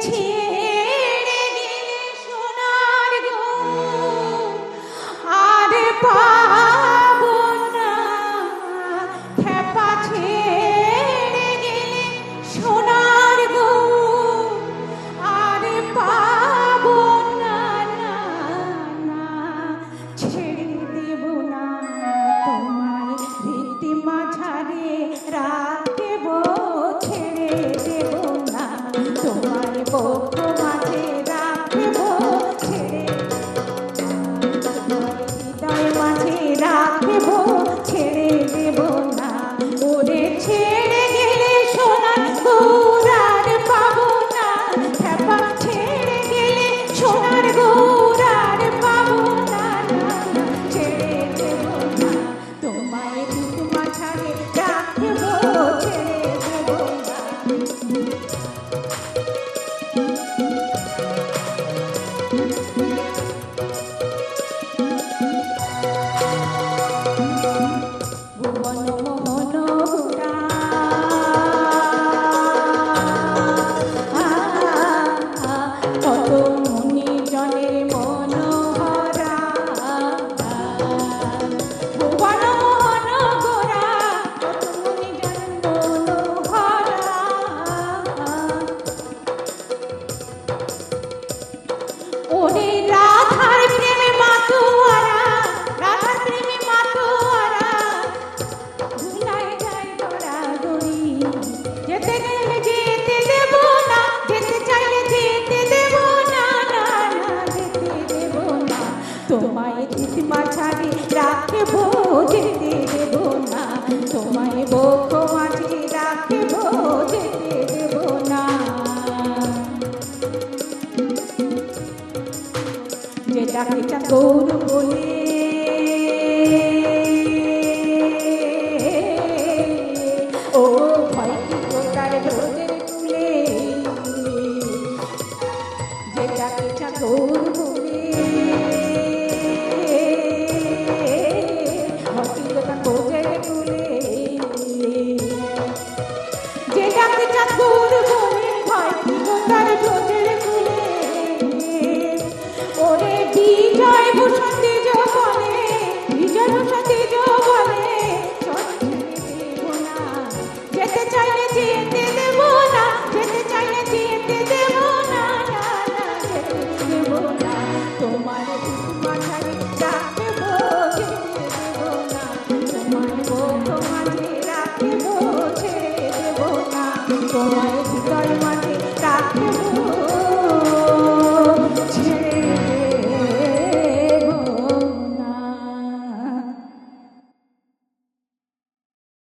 情 গৌর বলে ও ভয় কি প্রকার যেটা কেটা গৌর বলে তোমার মাঠে কাকে